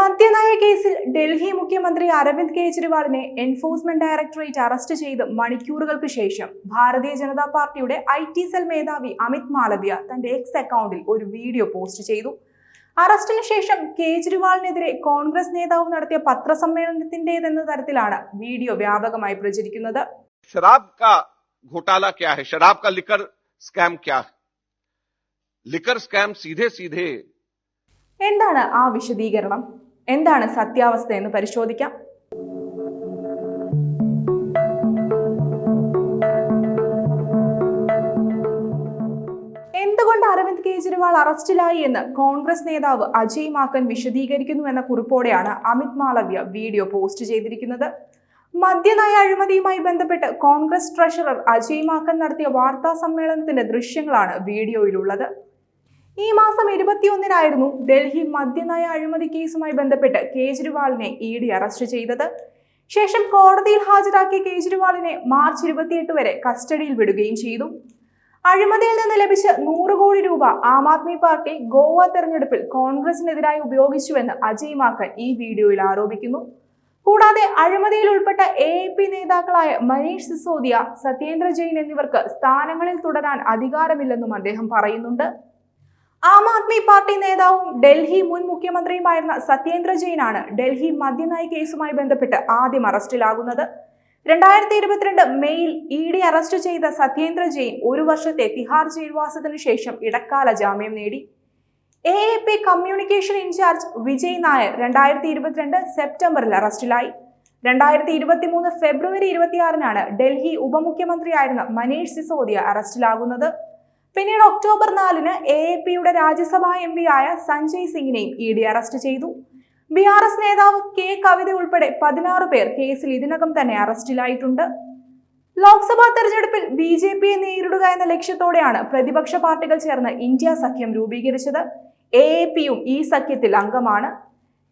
മദ്യനയ കേസിൽ ഡൽഹി മുഖ്യമന്ത്രി അരവിന്ദ് കെജ്രിവാളിനെ എൻഫോഴ്സ്മെന്റ് ഡയറക്ടറേറ്റ് അറസ്റ്റ് ചെയ്ത് മണിക്കൂറുകൾക്ക് ശേഷം ഭാരതീയ ജനതാ പാർട്ടിയുടെ ഐ ടി സെൽ മേധാവി അമിത് മാലവ്യ തന്റെ എക്സ് അക്കൗണ്ടിൽ ഒരു വീഡിയോ പോസ്റ്റ് ചെയ്തു അറസ്റ്റിന് ശേഷം കേജ്രിവാളിനെതിരെ കോൺഗ്രസ് നേതാവ് നടത്തിയ പത്രസമ്മേളനത്തിന്റേതെന്ന തരത്തിലാണ് വീഡിയോ വ്യാപകമായി പ്രചരിക്കുന്നത് शराब का घोटाला क्या है शराब का लिकर स्कैम क्या है लिकर स्कैम सीधे सीधे എന്താണ് ആ വിശദീകരണം എന്താണ് സത്യാവസ്ഥ എന്ന് പരിശോധിക്കാം. എന്തുകൊണ്ട് അരവിന്ദ് കെജ്രിവാൾ അറസ്റ്റിലായി എന്ന് കോൺഗ്രസ് നേതാവ് അജയ് മാക്കൻ വിശദീകരിക്കുന്നു എന്ന കുറിപ്പോടെയാണ് അമിത് മാളവ്യ വീഡിയോ പോസ്റ്റ് ചെയ്തിരിക്കുന്നത്. മദ്യനയ അഴിമതിയുമായി ബന്ധപ്പെട്ട് കോൺഗ്രസ് ട്രഷറർ അജയ് മാക്കൻ നടത്തിയ വാർത്താ സമ്മേളനത്തിന്റെ ദൃശ്യങ്ങളാണ് വീഡിയോയിലുള്ളത്. ഈ മാസം ഇരുപത്തിയൊന്നിനായിരുന്നു ഡൽഹി മദ്യനയ അഴിമതി കേസുമായി ബന്ധപ്പെട്ട് കേജ്രിവാളിനെ ഇ ഡി അറസ്റ്റ് ചെയ്തത്. ശേഷം കോടതിയിൽ ഹാജരാക്കിയ കേജ്രിവാളിനെ മാർച്ച് ഇരുപത്തിയെട്ട് വരെ കസ്റ്റഡിയിൽ വിടുകയും ചെയ്തു. അഴിമതിയിൽ നിന്ന് ലഭിച്ച നൂറ് കോടി രൂപ ആം ആദ്മി പാർട്ടി ഗോവ തെരഞ്ഞെടുപ്പിൽ കോൺഗ്രസിനെതിരായി ഉപയോഗിച്ചുവെന്ന് അജയ് മാക്കൻ ഈ വീഡിയോയിൽ ആരോപിക്കുന്നു. കൂടാതെ അഴിമതിയിൽ ഉൾപ്പെട്ട എ പി നേതാക്കളായ മനീഷ് സിസോദിയ സത്യേന്ദ്ര ജെയിൻ എന്നിവർക്ക് സ്ഥാനങ്ങളിൽ തുടരാൻ അധികാരമില്ലെന്നും അദ്ദേഹം പറയുന്നുണ്ട്. ആം ആദ്മി പാർട്ടി നേതാവും ഡൽഹി മുൻ മുഖ്യമന്ത്രിയുമായിരുന്ന സത്യേന്ദ്ര ജെയിനാണ് ഡൽഹി മദ്യനയ കേസുമായി ബന്ധപ്പെട്ട് ആദ്യം അറസ്റ്റിലാകുന്നത്. രണ്ടായിരത്തി ഇരുപത്തിരണ്ട് മെയ്യിൽ ഇ ഡി അറസ്റ്റ് ചെയ്ത സത്യേന്ദ്ര ജെയിൻ ഒരു വർഷത്തെ തിഹാർ ജയിൽവാസത്തിനു ശേഷം ഇടക്കാല ജാമ്യം നേടി. A A P communication incharge Vijay Nair രണ്ടായിരത്തി ഇരുപത്തിരണ്ട് സെപ്റ്റംബറിൽ അറസ്റ്റിലായി. രണ്ടായിരത്തി ഇരുപത്തി മൂന്ന് ഫെബ്രുവരി ഇരുപത്തിയാറിനാണ് ഡൽഹി ഉപമുഖ്യമന്ത്രിയായിരുന്ന മനീഷ് സിസോദിയ അറസ്റ്റിലാകുന്നത്. പിന്നീട് ഒക്ടോബർ നാലിന് എ എ പിയുടെ രാജ്യസഭാ എം ആയ സഞ്ജയ് സിംഗിനെയും ഇ ഡി അറസ്റ്റ് ചെയ്തു. ബി ആർ എസ് നേതാവ് കെ കവിത ഉൾപ്പെടെ പതിനാറ് പേർ കേസിൽ ഇതിനകം തന്നെ അറസ്റ്റിലായിട്ടുണ്ട്. ലോക്സഭാ തെരഞ്ഞെടുപ്പിൽ ബി ജെ പിയെ നേരിടുക എന്ന ലക്ഷ്യത്തോടെയാണ് പ്രതിപക്ഷ പാർട്ടികൾ ചേർന്ന് ഇന്ത്യ സഖ്യം രൂപീകരിച്ചത്. എ എ പിയും ഈ സഖ്യത്തിൽ അംഗമാണ്.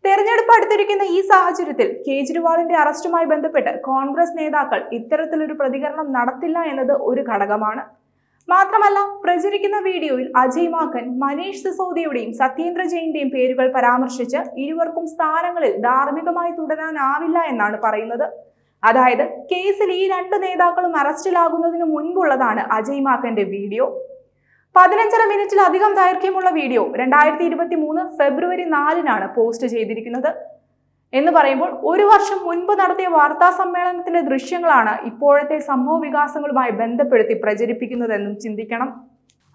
തെരഞ്ഞെടുപ്പ് അടുത്തിരിക്കുന്ന ഈ സാഹചര്യത്തിൽ കേജ്രിവാളിന്റെ അറസ്റ്റുമായി ബന്ധപ്പെട്ട് കോൺഗ്രസ് നേതാക്കൾ ഇത്തരത്തിലൊരു പ്രതികരണം നടത്തില്ല എന്നത് ഒരു ഘടകമാണ്. മാത്രമല്ല പ്രചരിക്കുന്ന വീഡിയോയിൽ അജയ് മാക്കൻ മനീഷ് സിസോദിയുടെയും സത്യേന്ദ്ര ജെയിന്റെയും പേരുകൾ പരാമർശിച്ച് ഇരുവർക്കും സ്ഥാനങ്ങളിൽ ധാർമ്മികമായി തുടരാനാവില്ല എന്നാണ് പറയുന്നത്. അതായത് കേസിൽ ഈ രണ്ട് നേതാക്കളും അറസ്റ്റിലാകുന്നതിന് മുൻപുള്ളതാണ് അജയ് മാക്കന്റെ വീഡിയോ. പതിനഞ്ചര മിനിറ്റിലധികം ദൈർഘ്യമുള്ള വീഡിയോ രണ്ടായിരത്തി ഇരുപത്തി മൂന്ന് ഫെബ്രുവരി നാലിനാണ് പോസ്റ്റ് ചെയ്തിരിക്കുന്നത്. എന്ന് പറയുമ്പോൾ ഒരു വർഷം മുൻപ് നടത്തിയ വാർത്താ സമ്മേളനത്തിലെ ദൃശ്യങ്ങളാണ് ഇപ്പോഴത്തെ സംഭവ വികാസങ്ങളുമായി ബന്ധപ്പെടുത്തി പ്രചരിപ്പിക്കുന്നതെന്നും ചിന്തിക്കണം.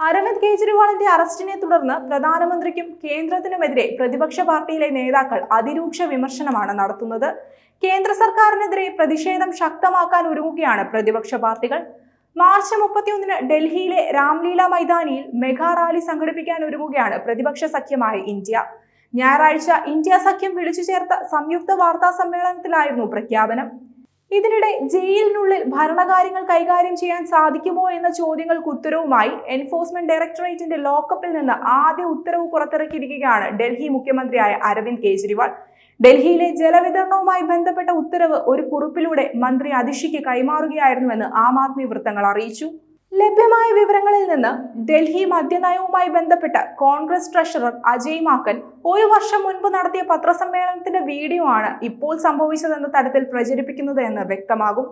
അരവിന്ദ് കെജ്രിവാളിന്റെ അറസ്റ്റിനെ തുടർന്ന് പ്രധാനമന്ത്രിക്കും കേന്ദ്രത്തിനുമെതിരെ പ്രതിപക്ഷ പാർട്ടിയിലെ നേതാക്കൾ അതിരൂക്ഷ വിമർശനമാണ് നടത്തുന്നത്. കേന്ദ്ര സർക്കാരിനെതിരെ പ്രതിഷേധം ശക്തമാക്കാൻ ഒരുങ്ങുകയാണ് പ്രതിപക്ഷ പാർട്ടികൾ. മാർച്ച് മുപ്പത്തിയൊന്നിന് ഡൽഹിയിലെ രാംലീല മൈതാനിയിൽ മെഗാ റാലി സംഘടിപ്പിക്കാൻ ഒരുങ്ങുകയാണ് പ്രതിപക്ഷ സഖ്യമായ ഇന്ത്യ. ഞായറാഴ്ച ഇന്ത്യ സഖ്യം വിളിച്ചു ചേർത്ത സംയുക്ത വാർത്താ സമ്മേളനത്തിലായിരുന്നു പ്രഖ്യാപനം. ഇതിനിടെ ജയിലിനുള്ളിൽ ഭരണകാര്യങ്ങൾ കൈകാര്യം ചെയ്യാൻ സാധിക്കുമോ എന്ന ചോദ്യങ്ങൾക്ക് ഉത്തരവുമായി എൻഫോഴ്സ്മെന്റ് ഡയറക്ടറേറ്റിന്റെ ലോക്കപ്പിൽ നിന്ന് ആദ്യ ഉത്തരവ് പുറത്തിറക്കിയിരിക്കുകയാണ് ഡൽഹി മുഖ്യമന്ത്രിയായ അരവിന്ദ് കെജ്രിവാൾ. ഡൽഹിയിലെ ജലവിതരണവുമായി ബന്ധപ്പെട്ട ഉത്തരവ് ഒരു കുറിപ്പിലൂടെ മന്ത്രി അതിഷിക്ക് കൈമാറുകയായിരുന്നുവെന്ന് ആം ആദ്മി വൃത്തങ്ങൾ അറിയിച്ചു. ലഭ്യമായ വിവരങ്ങളിൽ നിന്ന് ഡൽഹി മദ്യനയവുമായി ബന്ധപ്പെട്ട് കോൺഗ്രസ് ട്രഷറർ അജയ് മാക്കൻ ഒരു വർഷം മുൻപ് നടത്തിയ പത്രസമ്മേളനത്തിന്റെ വീഡിയോ ആണ് ഇപ്പോൾ സംഭവിച്ചതെന്ന തരത്തിൽ പ്രചരിപ്പിക്കുന്നത് എന്ന് വ്യക്തമാകും.